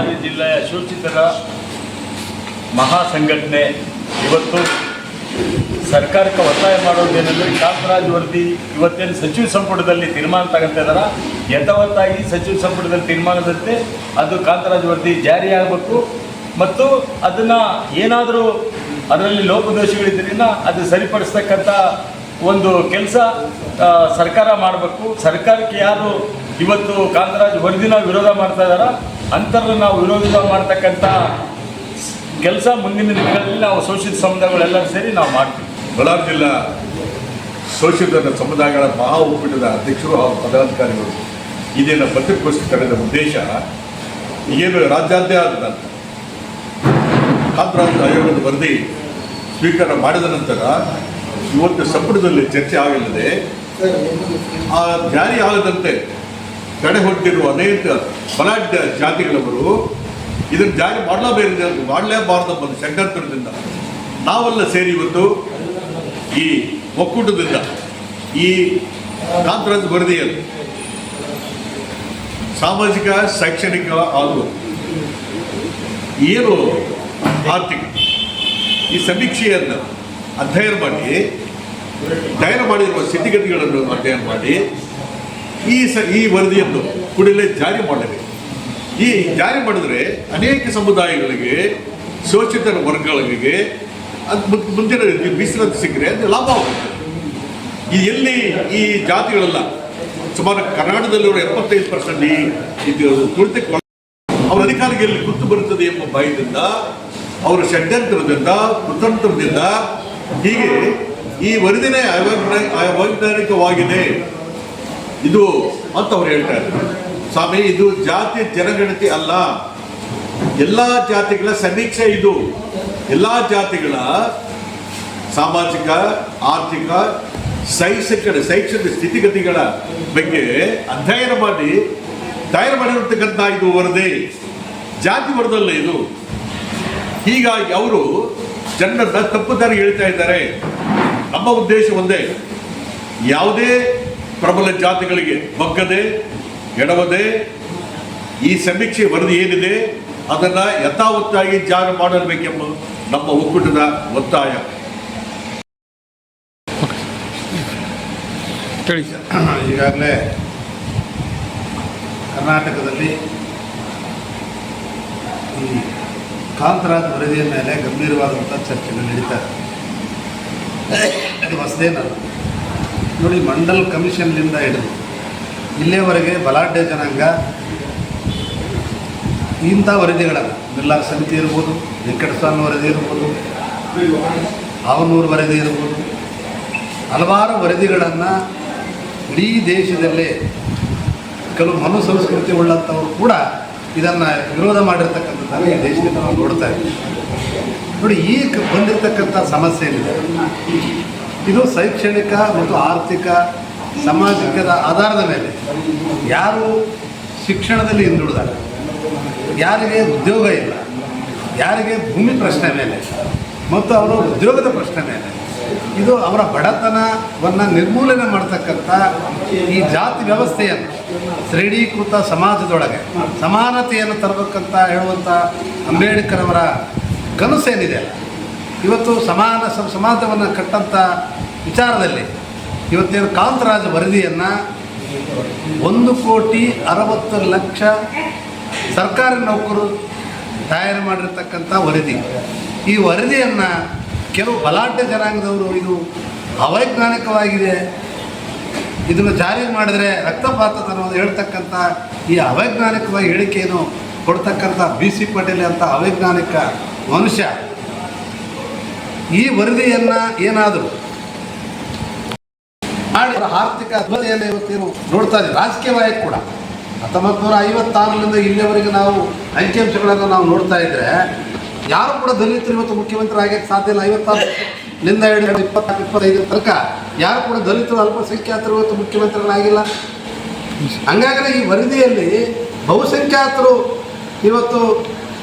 ಬಳ್ಳಾರಿ ಜಿಲ್ಲೆಯ ಶೋಷಿತರ ಮಹಾ ಸಂಘಟನೆ ಇವತ್ತು ಸರ್ಕಾರಕ್ಕೆ ಒತ್ತಾಯ ಮಾಡೋದೇನೆಂದರೆ ಕಾಂತರಾಜ್ ವರದಿ ಇವತ್ತೇನು ಸಚಿವ ಸಂಪುಟದಲ್ಲಿ ತೀರ್ಮಾನ ತಗೊಂತಿದಾರ ಯಥಾವತ್ತಾಗಿ ಸಚಿವ ಸಂಪುಟದಲ್ಲಿ ತೀರ್ಮಾನದಂತೆ ಅದು ಕಾಂತರಾಜ್ ವರದಿ ಜಾರಿಯಾಗಬೇಕು. ಮತ್ತು ಅದನ್ನು ಏನಾದರೂ ಅದರಲ್ಲಿ ಲೋಪದೋಷಗಳಿದ್ದರಿಂದ ಅದು ಸರಿಪಡಿಸ್ತಕ್ಕಂಥ ಒಂದು ಕೆಲಸ ಸರ್ಕಾರ ಮಾಡಬೇಕು. ಸರ್ಕಾರಕ್ಕೆ ಯಾರು ಇವತ್ತು ಕಾಂತರಾಜ್ ವರದಿನ ವಿರೋಧ ಮಾಡ್ತಾ ಇದ್ದಾರ? ಅಂಥವ್ರನ್ನ ನಾವು ವಿರೋಧ ಮಾಡ್ತಕ್ಕಂಥ ಕೆಲಸ ಮುಂದಿನ ದಿನಗಳಲ್ಲಿ ನಾವು ಶೋಷಿತ ಸಮುದಾಯಗಳೆಲ್ಲ ಸೇರಿ ನಾವು ಮಾಡ್ತೀವಿ. ಬಳ್ಳಾರಿ ಜಿಲ್ಲಾ ಶೋಷಿತ ಸಮುದಾಯಗಳ ಮಹಾ ಒಕ್ಕೂಟದ ಅಧ್ಯಕ್ಷರು ಹಾಗೂ ಪದಾಧಿಕಾರಿಗಳು ಇದೇನು ಪತ್ರಿಕೋಷ್ಠಿ ಕರೆದ ಉದ್ದೇಶ ಏನು ರಾಜ್ಯಾದ್ಯಂತ ಕಾಂತರಾಜ್ ಆಯೋಗದ ವರದಿ ಸ್ವೀಕಾರ ಮಾಡಿದ ನಂತರ ಇವತ್ತು ಸಂಪುಟದಲ್ಲಿ ಚರ್ಚೆ ಆಗಲಿದೆ. ಆ ಜಾರಿ ಆಗದಂತೆ ತಡೆ ಹೊಟ್ಟಿರುವ ಅನೇಕ ಬಲಾಢ್ಯ ಜಾತಿಗಳವರು ಇದನ್ನು ಜಾರಿ ಮಾಡಲೇಬೇಕು ಮಾಡಲೇಬಾರದು ಒಂದು ಷಡ್ಯಂತ್ರದಿಂದ ನಾವೆಲ್ಲ ಸೇರಿ ಇವತ್ತು ಈ ಒಕ್ಕೂಟದಿಂದ ಈ ಕಾಂತರಾಜ್ ವರದಿಯಲ್ಲಿ ಸಾಮಾಜಿಕ, ಶೈಕ್ಷಣಿಕ ಹಾಗೂ ಏನು ಆರ್ಥಿಕ ಈ ಸಮೀಕ್ಷೆಯನ್ನು ಅಧ್ಯಯನ ಮಾಡಿ, ಅಧ್ಯಯನ ಮಾಡಿರುವ ಸ್ಥಿತಿಗತಿಗಳನ್ನು ಅಧ್ಯಯನ ಮಾಡಿ ಈ ಸ ಈ ವರದಿಯನ್ನು ಕೂಡಲೇ ಜಾರಿ ಮಾಡಬೇಕು. ಈ ಜಾರಿ ಮಾಡಿದರೆ ಅನೇಕ ಸಮುದಾಯಗಳಿಗೆ ಶೋಷಿತರ ವರ್ಗಗಳಿಗೆ, ಅದು ಮುಂದಿನ ಮೀಸಲಾತಿ ಸಿಕ್ಕರೆ ಅದು ಲಾಭ ಆಗುತ್ತೆ. ಈ ಎಲ್ಲಿ ಈ ಜಾತಿಗಳೆಲ್ಲ, ಸುಮಾರು ಕರ್ನಾಟಕದಲ್ಲಿರುವ ಎಪ್ಪತ್ತೈದು ಪರ್ಸೆಂಟ್ ಈ ಇದು ತುಳಿತಕ್ಕೆ ಅವರ ಅಧಿಕಾರಿಗೆ ಎಲ್ಲಿ ಗುರ್ತು ಬರುತ್ತದೆ ಎಂಬ ಭಯದಿಂದ, ಅವರ ಷಡ್ಯಂತ್ರದಿಂದ, ಕುತಂತ್ರದಿಂದ ಹೀಗೆ ಈ ವರದಿನೇ ಅವೈಜ್ಞಾ- ಅವೈಜ್ಞಾನಿಕವಾಗಿದೆ ಇದು ಅಂತ ಅವ್ರು ಹೇಳ್ತಾರೆ, ಸ್ವಾಮಿ, ಇದು ಜಾತಿ ಜನಗಣತಿ ಅಲ್ಲ. ಎಲ್ಲ ಜಾತಿಗಳ ಸಮೀಕ್ಷೆ ಇದು. ಎಲ್ಲ ಜಾತಿಗಳ ಸಾಮಾಜಿಕ, ಆರ್ಥಿಕ, ಶೈಕ್ಷಣಿಕ ಶೈಕ್ಷಣಿಕ ಸ್ಥಿತಿಗತಿಗಳ ಬಗ್ಗೆ ಅಧ್ಯಯನ ಮಾಡಿ, ತಯಾರು ಮಾಡಿರ್ತಕ್ಕಂಥ ಇದು ವರದಿ. ಜಾತಿ ವರದಲ್ಲ ಇದು. ಹೀಗಾಗಿ ಅವರು ಜನರನ್ನ ತಪ್ಪು ದಾರಿ ಹೇಳ್ತಾ ಇದ್ದಾರೆ. ನಮ್ಮ ಉದ್ದೇಶ ಒಂದೇ, ಯಾವುದೇ ಪ್ರಬಲ ಜಾತಿಗಳಿಗೆ ಬಗ್ಗದೆ ಎಡವದೆ ಈ ಸಮೀಕ್ಷೆ ವರದಿ ಏನಿದೆ ಅದನ್ನು ಯಥಾವತ್ತಾಗಿ ಜಾರಿ ಮಾಡಬೇಕೆಂಬ ನಮ್ಮ ಒಕ್ಕೂಟದ ಒತ್ತಾಯ. ಈಗಾಗಲೇ ಕರ್ನಾಟಕದಲ್ಲಿ ಈ ಕಾಂತರಾಜ್ ವರದಿಯ ಮೇಲೆ ಗಂಭೀರವಾದಂಥ ಚರ್ಚೆಗಳು ನಡೀತಾರೆ ಇದೆ. ಅದು ಹೊಸದೇನಲ್ಲ. ನೋಡಿ, ಮಂಡಲ್ ಕಮಿಷನ್ನಿಂದ ಹಿಡಿದು ಇಲ್ಲಿಯವರೆಗೆ ಬಲಾಢ್ಯ ಜನಾಂಗ, ಇಂಥ ವರದಿಗಳನ್ನು, ಬಿರ್ಲಾ ಸಮಿತಿ ಇರ್ಬೋದು ವೆಂಕಟಸ್ವಾಮಿ ವರದಿ ಇರ್ಬೋದು ಆವನೂರು ವರದಿ ಇರ್ಬೋದು, ಹಲವಾರು ವರದಿಗಳನ್ನು ಇಡೀ ದೇಶದಲ್ಲೇ ಕೆಲವು ಮನು ಸಂಸ್ಕೃತಿ ಉಳ್ಳಂಥವರು ಕೂಡ ಇದನ್ನು ವಿರೋಧ ಮಾಡಿರ್ತಕ್ಕಂಥದ್ದನ್ನು ಈ ದೇಶದಿಂದ ನಾವು ನೋಡ್ತಾ ಇದ್ದೀವಿ. ನೋಡಿ, ಈಗ ಬಂದಿರತಕ್ಕಂಥ ಸಮಸ್ಯೆ ಏನಿದೆ? ಇದು ಶೈಕ್ಷಣಿಕ ಮತ್ತು ಆರ್ಥಿಕ, ಸಾಮಾಜಿಕದ ಆಧಾರದ ಮೇಲೆ. ಯಾರು ಶಿಕ್ಷಣದಲ್ಲಿ ಹಿಂದುಳಿದಾರೆ ಯಾರಿಗೆ ಉದ್ಯೋಗ ಇಲ್ಲ, ಯಾರಿಗೆ ಭೂಮಿ ಪ್ರಶ್ನೆ ಮೇಲೆ, ಮತ್ತು ಅವರ ಉದ್ಯೋಗದ ಪ್ರಶ್ನೆ ಮೇಲೆ. ಇದು ಅವರ ಬಡತನವನ್ನು ನಿರ್ಮೂಲನೆ ಮಾಡ್ತಕ್ಕಂಥ ಈ ಜಾತಿ ವ್ಯವಸ್ಥೆಯನ್ನು ಶ್ರೇಣೀಕೃತ ಸಮಾಜದೊಳಗೆ ಸಮಾನತೆಯನ್ನು ತರಬೇಕಂತ ಹೇಳುವಂಥ ಅಂಬೇಡ್ಕರ್ ಅವರ ಕನಸೇನಿದೆ ಇವತ್ತು ಸಮಾನ ಸಮಾಜವನ್ನು ಕಟ್ಟಂಥ ವಿಚಾರದಲ್ಲಿ ಇವತ್ತೇನು ಕಾಂತರಾಜ್ ವರದಿಯನ್ನು ಒಂದು ಕೋಟಿ ಅರವತ್ತು ಲಕ್ಷ ಸರ್ಕಾರಿ ನೌಕರು ತಯಾರು ಮಾಡಿರ್ತಕ್ಕಂಥ ವರದಿ. ಈ ವರದಿಯನ್ನು ಕೆಲವು ಬಲಾಢ್ಯ ಜನಾಂಗದವರು ಇದು ಅವೈಜ್ಞಾನಿಕವಾಗಿದೆ. ಇದನ್ನು ಜಾರಿ ಮಾಡಿದರೆ ರಕ್ತಪಾತ ಅನ್ನೋದು ಹೇಳ್ತಕ್ಕಂಥ ಈ ಅವೈಜ್ಞಾನಿಕವಾಗಿ ಹೇಳಿಕೆಯನ್ನು ಕೊಡ್ತಕ್ಕಂಥ ಬಿ ಸಿ ಪಟೇಲ್ ಅಂತ ಅವೈಜ್ಞಾನಿಕ ಮನುಷ್ಯ. ಈ ವರದಿಯನ್ನ ಏನಾದರೂ ಆರ್ಥಿಕ ಅಭಿವೃದ್ಧಿಯನ್ನು ಇವತ್ತೇನು ನೋಡ್ತಾ ಇದ್ದೀವಿ ರಾಜಕೀಯವಾಗಿ ಕೂಡ. ಹತ್ತೊಂಬತ್ತು ನೂರ ಐವತ್ತಾರರಿಂದ ಇಲ್ಲಿಯವರೆಗೆ ನಾವು ಅಂಕಿಅಂಶಗಳನ್ನು ನಾವು ನೋಡ್ತಾ ಇದ್ರೆ, ಯಾರು ಕೂಡ ದಲಿತರು ಇವತ್ತು ಮುಖ್ಯಮಂತ್ರಿ ಆಗಕ್ಕೆ ಸಾಧ್ಯ ಇಲ್ಲ. ಐವತ್ತಾರರಿಂದ ಹಿಡಿದು ಇಪ್ಪತ್ನಾಲ್ಕು ಇಪ್ಪತ್ತೈದರ ತನಕ ಯಾರು ಕೂಡ ದಲಿತರು, ಅಲ್ಪಸಂಖ್ಯಾತರು ಇವತ್ತು ಮುಖ್ಯಮಂತ್ರಿಗಳಾಗಿಲ್ಲ ಹಂಗಾದ್ರೆ ಈ ವರದಿಯಲ್ಲಿ ಬಹುಸಂಖ್ಯಾತರು ಇವತ್ತು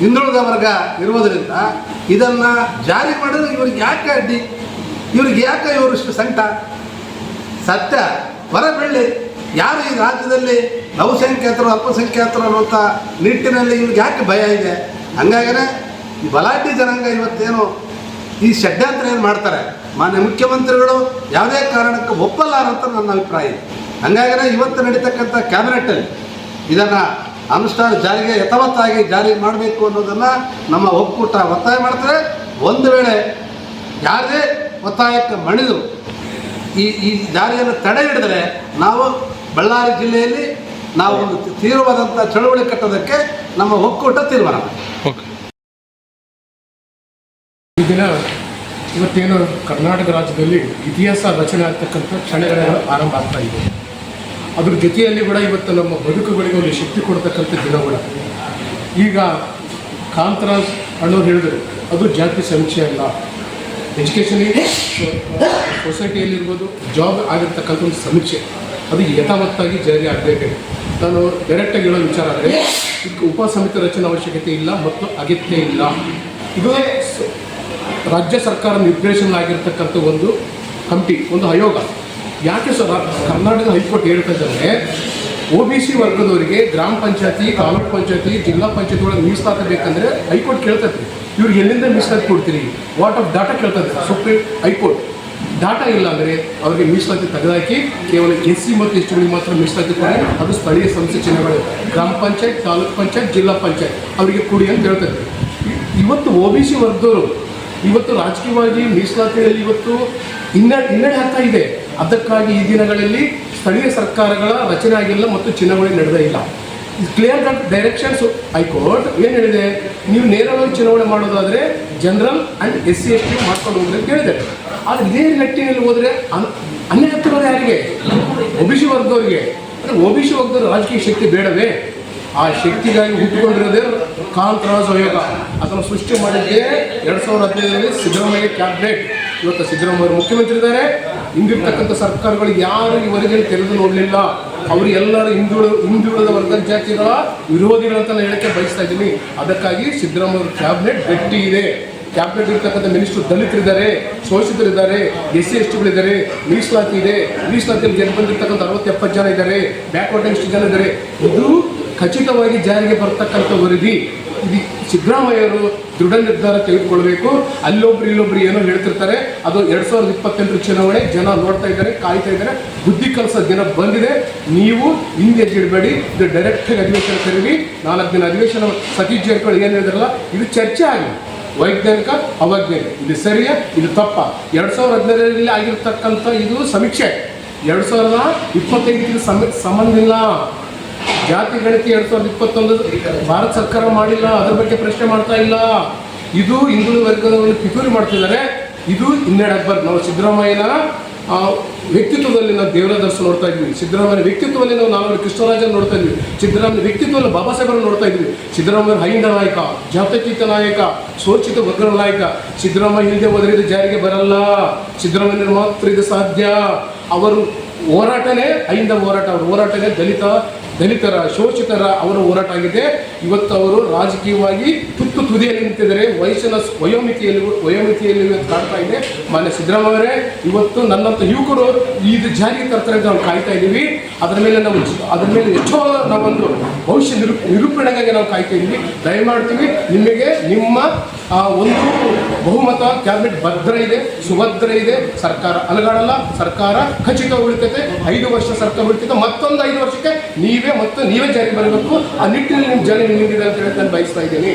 ಹಿಂದುಳಿದ ವರ್ಗ ಇರುವುದರಿಂದ ಇದನ್ನು ಜಾರಿ ಮಾಡಿದ್ರೆ ಇವ್ರಿಗೆ ಯಾಕೆ ಅಡ್ಡಿ? ಇವ್ರಿಗೆ ಯಾಕೆ ಇವರಿಷ್ಟು ಸಂಕಟ? ಸತ್ಯ, ಹೊರ ಬೆಳ್ಳಿ ಯಾರು ಈ ರಾಜ್ಯದಲ್ಲಿ ಬಹುಸಂಖ್ಯಾತರು ಅಲ್ಪಸಂಖ್ಯಾತರು ಅನ್ನುವಂಥ ನಿಟ್ಟಿನಲ್ಲಿ ಇವ್ರಿಗೆ ಯಾಕೆ ಭಯ ಇದೆ? ಹಂಗಾಗನೆ ಈ ಬಲಾಢ್ಯ ಜನಾಂಗ ಇವತ್ತೇನು ಈ ಷಡ್ಯಂತ್ರ ಏನು ಮಾಡ್ತಾರೆ? ಮಾನ್ಯ ಮುಖ್ಯಮಂತ್ರಿಗಳು ಯಾವುದೇ ಕಾರಣಕ್ಕೆ ಒಪ್ಪಲಾರಂತ ನನ್ನ ಅಭಿಪ್ರಾಯ ಇದೆ. ಹಂಗಾಗನೆ ಇವತ್ತು ನಡೀತಕ್ಕಂಥ ಕ್ಯಾಬಿನೆಟ್ಟಲ್ಲಿ ಇದನ್ನು ಅನುಷ್ಠಾನ ಜಾರಿಗೆ ಯಥಾವತ್ತಾಗಿ ಜಾರಿ ಮಾಡಬೇಕು ಅನ್ನೋದನ್ನು ನಮ್ಮ ಒಕ್ಕೂಟ ಒತ್ತಾಯ ಮಾಡ್ತಾರೆ ಒಂದು ವೇಳೆ ಯಾರದೇ ಒತ್ತಾಯಕ್ಕೆ ಮಣಿದು ಈ ಈ ಜಾರಿಯನ್ನು ತಡೆ ಹಿಡಿದರೆ ನಾವು ಬಳ್ಳಾರಿ ಜಿಲ್ಲೆಯಲ್ಲಿ ನಾವು ಒಂದು ತೀವ್ರವಾದಂಥ ಚಳುವಳಿ ಕಟ್ಟೋದಕ್ಕೆ ನಮ್ಮ ಒಕ್ಕೂಟ ತೀರ್ಮಾನ. ಈ ದಿನ ಇವತ್ತೇನು ಕರ್ನಾಟಕ ರಾಜ್ಯದಲ್ಲಿ ಇತಿಹಾಸ ರಚನೆ ಆಗ್ತಕ್ಕಂಥ ಕ್ಷಣಗಳೆಲ್ಲ ಆರಂಭ ಆಗ್ತಾ ಇದೆ ಅದ್ರ ಜೊತೆಯಲ್ಲಿ ಕೂಡ ಇವತ್ತು ನಮ್ಮ ಬದುಕುಗಳಿಗೆ ಒಂದು ಶಕ್ತಿ ಕೊಡ್ತಕ್ಕಂಥ ದಿನಗಳು ಈಗ ಕಾಂತರಾಜ್ ಅಣ್ಣವ್ರು ಹೇಳಿದರು, ಅದು ಜಾತಿ ಸಮೀಕ್ಷೆ ಅಲ್ಲ. ಎಜುಕೇಷನ್ ಸೊಸೈಟಿಯಲ್ಲಿರ್ಬೋದು ಜಾಬ್ ಆಗಿರ್ತಕ್ಕಂಥ ಒಂದು ಸಮೀಕ್ಷೆ. ಅದು ಯಥಾವತ್ತಾಗಿ ಜಾರಿ ಆಗಬೇಕು. ನಾನು ಡೈರೆಕ್ಟಾಗಿ ಹೇಳೋ ವಿಚಾರ ಅಂದರೆ, ಇದಕ್ಕೆ ಉಪ ಸಮಿತಿ ರಚನೆ ಅವಶ್ಯಕತೆ ಇಲ್ಲ ಮತ್ತು ಅಗತ್ಯ ಇಲ್ಲ. ಇದು ರಾಜ್ಯ ಸರ್ಕಾರ ನಿರ್ದೇಶನ ಆಗಿರ್ತಕ್ಕಂಥ ಒಂದು ಕಮಿಟಿ, ಒಂದು ಆಯೋಗ. ಯಾಕೆ ಸರ್ ಕರ್ನಾಟಕ ಹೈಕೋರ್ಟ್ ಹೇಳ್ತಾ ಓ ಒ ಬಿ ಸಿ ವರ್ಗದವರಿಗೆ ಗ್ರಾಮ ಪಂಚಾಯತಿ, ತಾಲೂಕು ಪಂಚಾಯತಿ, ಜಿಲ್ಲಾ ಪಂಚಾಯತಿ ಒಳಗೆ ಬೇಕಂದ್ರೆ ಹೈಕೋರ್ಟ್ ಕೇಳ್ತದೆ ಇವ್ರು ಎಲ್ಲಿಂದ ಮೀಸಲಾತಿ ಕೊಡ್ತೀರಿ? ವಾಟ್ ಆಫ್ ಡಾಟಾ ಕೇಳ್ತದೆ ಸುಪ್ರೀಂ ಹೈಕೋರ್ಟ್. ಡಾಟಾ ಇಲ್ಲ ಅಂದರೆ ಅವರಿಗೆ ಮೀಸಲಾತಿ ತೆಗೆದಾಕಿ ಕೇವಲ ಎಸ್ ಸಿ ಮತ್ತು ಎಸ್ ಟಿಗಳಿಗೆ ಮಾತ್ರ ಮೀಸಲಾತಿ ಕೊಡಿ. ಅದು ಸ್ಥಳೀಯ ಸಂಸ್ಥೆ ಚಿಹ್ನೆಗಳು. ಗ್ರಾಮ ಪಂಚಾಯತ್, ತಾಲೂಕ್ ಪಂಚಾಯತ್, ಜಿಲ್ಲಾ ಪಂಚಾಯತ್. ಅವರಿಗೆ ಕೊಡಿ ಅಂತ ಹೇಳ್ತೈತಿ ಇವತ್ತು ಒ ಬಿ ಸಿ ವರ್ಗದವರು ಇವತ್ತು ರಾಜಕೀಯವಾಗಿ ಮೀಸಲಾತಿಯಲ್ಲಿ ಇವತ್ತು ಹಿನ್ನಡೆ ಹಿನ್ನಡೆ ಆಗ್ತಾ ಇದೆ. ಅದಕ್ಕಾಗಿ ಈ ದಿನಗಳಲ್ಲಿ ಸ್ಥಳೀಯ ಸರ್ಕಾರಗಳ ರಚನೆ ಆಗಿಲ್ಲ ಮತ್ತು ಚುನಾವಣೆ ನಡೆದೇ ಇಲ್ಲ. ಕ್ಲಿಯರ್ ಕಟ್ ಡೈರೆಕ್ಷನ್ಸ್ ಹೈಕೋರ್ಟ್ ಏನು ಹೇಳಿದೆ? ನೀವು ನೇರವಾಗಿ ಚುನಾವಣೆ ಮಾಡೋದಾದರೆ general and S C S T ಮಾಡ್ಕೊಂಡು ಹೋಗ್ರಿ ಅಂತ ಹೇಳಿದೆ. ಆದರೆ ಇದೇ ನಿಟ್ಟಿನಲ್ಲಿ ಹೋದರೆ ಅನ್ಯ ಹತ್ತಿರ ಯಾರಿಗೆ? ಒ ಬಿ ವರ್ಗದವರಿಗೆ ಅಂದರೆ ಒ ಬಿ ರಾಜಕೀಯ ಶಕ್ತಿ ಬೇಡವೇ? ಆ ಶಕ್ತಿಗಾಗಿ ಹುಟ್ಟುಕೊಂಡಿರೋದೇ ಕಾಂತರಾಜ್ ಆಯೋಗ. ಅದನ್ನು ಸೃಷ್ಟಿ ಮಾಡಿದ್ದೇ ಎರಡು ಸಾವಿರದ ಹದಿನೈದರಲ್ಲಿ ಸಿದ್ದರಾಮಯ್ಯ ಕ್ಯಾಬಿನೆಟ್. ಇವತ್ತು ಸಿದ್ದರಾಮಯ್ಯ ಮುಖ್ಯಮಂತ್ರಿ ಇದ್ದಾರೆ ಹಿಂದಿರ್ತಕ್ಕಂಥ ಸರ್ಕಾರಗಳಿಗೆ ಯಾರು ಇವರಿಗೆ ತೆರೆದು ನೋಡಲಿಲ್ಲ. ಅವರು ಎಲ್ಲರೂ ಹಿಂದುಳು, ಹಿಂದುಳಿದ ವರ್ಗದ ಜಾತಿಗಳ ವಿರೋಧಿಗಳಂತ ನಾನು ಹೇಳಕ್ಕೆ ಬಯಸ್ತಾ ಇದ್ದೀನಿ. ಅದಕ್ಕಾಗಿ ಸಿದ್ದರಾಮಯ್ಯ ಕ್ಯಾಬಿನೆಟ್ ಗಟ್ಟಿ ಇದೆ. ಕ್ಯಾಬಿನೆಟ್ ಇರ್ತಕ್ಕಂಥ ಮಿನಿಸ್ಟರ್ ದಲಿತರಿದ್ದಾರೆ, ಶೋಷಿತರಿದ್ದಾರೆ ಎಸ್ ಸಿ ಎಸ್ ಟಿಗಳಿದ್ದಾರೆ ಮೀಸಲಾತಿ ಇದೆ. ಮೀಸಲಾತಿಯಲ್ಲಿ ಜನ ಬಂದಿರ್ತಕ್ಕಂಥ ಅರವತ್ತೆಪ್ಪತ್ತು ಜನ ಇದ್ದಾರೆ. ಬ್ಯಾಕ್ವರ್ಡ್ ಎಷ್ಟು ಜನ ಇದ್ದಾರೆ. ಇದು ಖಚಿತವಾಗಿ ಜಾರಿಗೆ ಬರ್ತಕ್ಕಂಥ ವರದಿ. ಇದು ಸಿದ್ದರಾಮಯ್ಯರು ದೃಢ ನಿರ್ಧಾರ ತೆಗೆದುಕೊಳ್ಬೇಕು. ಅಲ್ಲೊಬ್ರು ಇಲ್ಲೊಬ್ರು ಏನೋ ಹೇಳ್ತಿರ್ತಾರೆ. ಅದು ಎರಡು ಸಾವಿರದ ಇಪ್ಪತ್ತೆಂಟು ಚುನಾವಣೆ, ಜನ ನೋಡ್ತಾ ಇದ್ದಾರೆ, ಕಾಯ್ತಾ ಇದ್ದಾರೆ. ಬುದ್ಧಿ ಕಲಿಸೋ ದಿನ ಬಂದಿದೆ. ನೀವು ಹಿಂದೆ ಇಡಬೇಡಿ ಇದು ಡೈರೆಕ್ಟ್ ಆಗಿ ಅಧಿವೇಶನ ಕರೀರಿ. ನಾಲ್ಕು ದಿನ ಅಧಿವೇಶನ. ಸತೀಶ್ ಜಾರಕಿಹೊಳಿ ಏನು ಹೇಳಿದ್ರಲ್ಲ, ಇದು ಚರ್ಚೆ ಆಗಲಿ ವೈಜ್ಞಾನಿಕ, ಅವೈಜ್ಞಾನಿಕ. ಇದು ಸರಿಯಾ, ಇದು ತಪ್ಪ? ಎರಡು ಸಾವಿರದ ಹದಿನೈದರಲ್ಲಿ ಆಗಿರ್ತಕ್ಕಂಥ ಇದು ಸಮೀಕ್ಷೆ. ಎರಡ್ ಸಾವಿರದ ಇಪ್ಪತ್ತೈದಕ್ಕೆ ಸಮ, ಸಂಬಂಧ ಇಲ್ಲ. ಜಾತಿ ಗಣತಿ ಎರಡ್ ಸಾವಿರದ ಇಪ್ಪತ್ತೊಂದು ಭಾರತ ಸರ್ಕಾರ ಮಾಡಿಲ್ಲ, ಅದ್ರ ಬಗ್ಗೆ ಪ್ರಶ್ನೆ ಮಾಡ್ತಾ ಇಲ್ಲ. ಇದು ಹಿಂದುಳಿದ ವರ್ಗದವರು ಪಿತೂರಿ ಮಾಡ್ತಿದ್ದಾರೆ. ಇದು ಹಿನ್ನಡೆ ಅಕ್ಬರ್. ನಾವು ಸಿದ್ದರಾಮಯ್ಯನ ವ್ಯಕ್ತಿತ್ವದಲ್ಲಿ ನಾವು ದೇವರ ದರ್ಶನ ನೋಡ್ತಾ ಇದ್ವಿ. ಸಿದ್ದರಾಮಯ್ಯ ವ್ಯಕ್ತಿತ್ವದಲ್ಲಿ ನಾವು ನಾಲ್ವರು ಕೃಷ್ಣರಾಜನ್ ನೋಡ್ತಾ ಇದ್ವಿ. ಸಿದ್ದರಾಮಯ್ಯ ವ್ಯಕ್ತಿತ್ವದಲ್ಲಿ ಬಾಬಾ ಸಾಹೇಬರನ್ನು ನೋಡ್ತಾ ಇದ್ವಿ. ಸಿದ್ದರಾಮಯ್ಯ ಹೈಂದ ನಾಯಕ, ಜಾತ್ಯತೀತ ನಾಯಕ ಶೋಚಿತ ವರ್ಗದ ನಾಯಕ. ಸಿದ್ದರಾಮಯ್ಯ ಹಿಂದೆ ಹೋದರೆ ಇದು ಜಾರಿಗೆ ಬರಲ್ಲ. ಸಿದ್ದರಾಮಯ್ಯ ಮಾತ್ರ ಇದು ಸಾಧ್ಯ. ಅವರು ಹೋರಾಟನೇ ಅಹಿಂದ ಹೋರಾಟ. ಅವರು ಹೋರಾಟನೇ ದಲಿತ ದಲಿತರ ಶೋಷಿತರ ಅವರ ಹೋರಾಟ ಆಗಿದೆ. ಇವತ್ತು ಅವರು ರಾಜಕೀಯವಾಗಿ ತುತ್ತು ತುದಿಯಲ್ಲಿ ನಿಂತಿದ್ದಾರೆ. ವಯಸ್ಸಿನ ವಯೋಮಿತಿಯಲ್ಲಿ ವಯೋಮಿತಿಯಲ್ಲಿ ಕಾಡ್ತಾ ಇದೆ. ಮಾನ್ಯ ಸಿದ್ದರಾಮಯ್ಯವರೇ, ಇವತ್ತು ನನ್ನಂಥ ಯುವಕರು ಇದು ಜಾರಿಗೆ ತರ್ತಾರೆ ನಾವು ಕಾಯ್ತಾ ಇದ್ದೀವಿ. ಅದರ ಮೇಲೆ ನಾವು ಅದರ ಮೇಲೆ ಎಷ್ಟೋ ನಾವೊಂದು ಭವಿಷ್ಯ ನಿರು ನಿರೂಪಣೆಗಾಗಿ ನಾವು ಕಾಯ್ತಾ ಇದ್ದೀವಿ. ದಯಮಾಡ್ತೀವಿ. ನಿಮಗೆ ನಿಮ್ಮ ಒಂದು ಬಹುಮತ ಕ್ಯಾಬಿನೆಟ್ ಭದ್ರ ಇದೆ, ಸುಭದ್ರ ಇದೆ. ಸರ್ಕಾರ ಅಲಗಾಡಲ್ಲ. ಸರ್ಕಾರ ಖಚಿತ ಉಳಿತೈತೆ. ಐದು ವರ್ಷ ಸರ್ಕಾರ ಉಳಿತೈತೆ. ಮತ್ತೊಂದು ಐದು ವರ್ಷಕ್ಕೆ ನೀವೇ ಮತ್ತು ನೀವೇ ಜಾರಿಗೆ ಬರಬೇಕು. ಆ ನಿಟ್ಟಿನಲ್ಲಿ ನಿಮ್ಮ ಜಾರಿ ನಿಂತಿದೆ ಅಂತ ಹೇಳಿ ನಾನು ಬಯಸ್ತಾ ಇದ್ದೀನಿ.